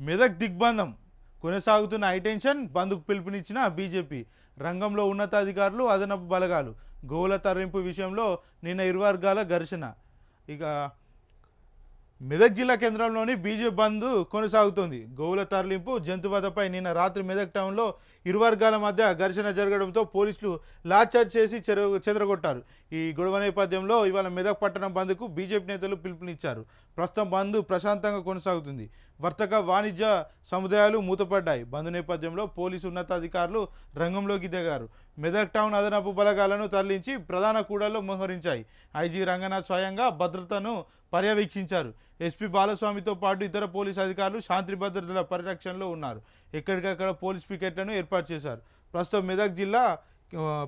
మెదక్ దిగ్బంధం కొనసాగుతున్న హైటెన్షన్ బంద్కు పిలుపునిచ్చిన బీజేపీ. రంగంలో ఉన్నతాధికారులు అదనపు బలగాలు. గోవుల తరలింపు విషయంలో నిన్న ఇరు వర్గాల ఘర్షణ. ఇక మెదక్ జిల్లా కేంద్రంలోని బీజేపీ బంద్ కొనసాగుతోంది. గోవుల తరలింపు జంతువధపై నిన్న రాత్రి మెదక్ టౌన్లో ఇరు వర్గాల మధ్య ఘర్షణ జరగడంతో పోలీసులు లాచార్జ్ చేసి చెర చెదరగొట్టారు. ఈ గొడవ నేపథ్యంలో ఇవాళ మెదక్ పట్టణం బంద్కు బీజేపీ నేతలు పిలుపునిచ్చారు. ప్రస్తుతం బంద్ ప్రశాంతంగా కొనసాగుతుంది. వర్తక వాణిజ్య సముదాయాలు మూతపడ్డాయి. బంద్ నేపథ్యంలో పోలీసు ఉన్నతాధికారులు రంగంలోకి దిగారు. మెదక్ టౌన్ అదనపు బలగాలను తరలించి ప్రధాన కూడల్లో మోహరించాయి. ఐజీ రంగనాథ్ స్వయంగా భద్రతను పర్యవేక్షించారు. ఎస్పీ బాలస్వామితో పాటు ఇతర పోలీసు అధికారులు శాంతి భద్రతల పరిరక్షణలో ఉన్నారు. ఎక్కడికక్కడ పోలీస్ పికెట్లను ఏర్పాటు చేశారు. ప్రస్తుతం మెదక్ జిల్లా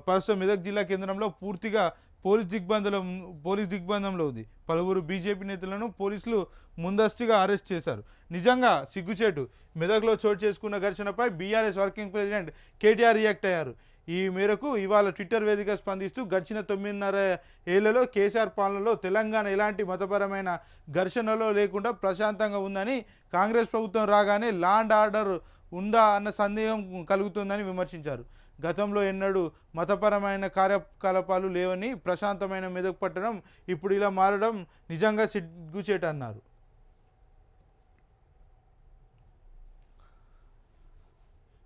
ప్రస్తుతం మెదక్ జిల్లా కేంద్రంలో పూర్తిగా పోలీస్ దిగ్బంధంలో పోలీస్ దిగ్బంధంలో ఉంది. పలువురు బీజేపీ నేతలను పోలీసులు ముందస్తుగా అరెస్ట్ చేశారు. నిజంగా సిగ్గుచేటు. మెదక్లో చోటు చేసుకున్న ఘర్షణపై BRS working president KTR react అయ్యారు. ఈ మేరకు ఇవాళ ట్విట్టర్ వేదిక స్పందిస్తూ గడిచిన తొమ్మిదిన్నర ఏళ్ళలో కేసీఆర్ పాలనలో తెలంగాణ ఎలాంటి మతపరమైన ఘర్షణలో లేకుండా ప్రశాంతంగా ఉందని కాంగ్రెస్ ప్రభుత్వం రాగానే లాండ్ ఆర్డర్ ఉందా అన్న సందేహం కలుగుతుందని విమర్శించారు. గతంలో ఎన్నడూ మతపరమైన కార్యకలాపాలు లేవని ప్రశాంతమైన మెదక్ పట్టడం ఇప్పుడు ఇలా మారడం నిజంగా సిగ్గుచేటన్నారు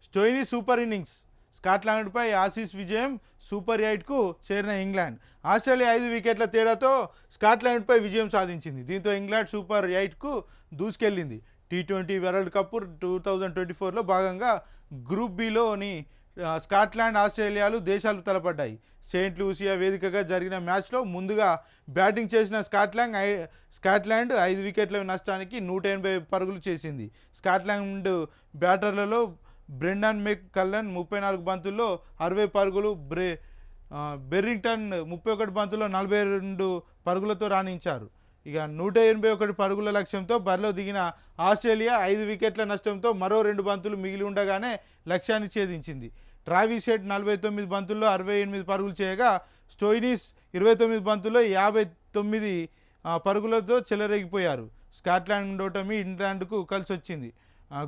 స్టోయినీ సూపర్ ఇన్నింగ్స్. స్కాట్లాండ్పై ఆసీస్ విజయం సూపర్ ఎయిట్కు చేరిన ఇంగ్లాండ్. ఆస్ట్రేలియా ఐదు వికెట్ల తేడాతో స్కాట్లాండ్పై విజయం సాధించింది. దీంతో ఇంగ్లాండ్ సూపర్ ఎయిట్కు దూసుకెళ్ళింది. T twenty World Cup two thousand twenty ఫోర్లో భాగంగా గ్రూప్ బిలోని స్కాట్లాండ్ ఆస్ట్రేలియాలు దేశాలు తలపడ్డాయి. సెయింట్ లూసియా వేదికగా జరిగిన మ్యాచ్లో ముందుగా బ్యాటింగ్ చేసిన స్కాట్లాండ్ ఐ స్కాట్లాండ్ ఐదు వికెట్ల నష్టానికి నూట ఎనభై పరుగులు చేసింది. స్కాట్లాండ్ బ్యాటర్లలో బ్రెండన్ మెక్ కల్లన్ ముప్పై నాలుగు బంతుల్లో అరవై పరుగులు బ్రే బెర్రింగ్టన్ ముప్పై ఒకటి బంతుల్లో నలభై రెండు పరుగులతో రాణించారు. ఇక నూట ఎనభై ఒకటి పరుగుల లక్ష్యంతో బరిలో దిగిన ఆస్ట్రేలియా ఐదు వికెట్ల నష్టంతో మరో రెండు బంతులు మిగిలి ఉండగానే లక్ష్యాన్ని ఛేదించింది. ట్రావిస్ హెడ్ నలభై తొమ్మిది బంతుల్లో అరవై ఎనిమిది పరుగులు చేయగా స్టోయినిస్ ఇరవై తొమ్మిది బంతుల్లో యాభై తొమ్మిది పరుగులతో చెలరేగిపోయారు. స్కాట్లాండ్ ఓటమి ఇంగ్లాండ్కు కలిసి వచ్చింది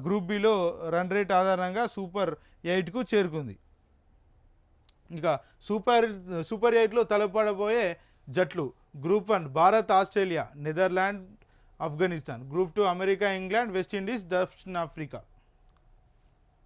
గ్రూప్ బిలో రన్ రేట్ ఆధారంగా సూపర్ ఎయిట్కు చేరుకుంది. ఇక సూపర్ సూపర్ ఎయిట్లో తలపడబోయే జట్లు group one Bharat Australia Netherland Afghanistan. Group two America England West Indies దక్షిణాఫ్రికా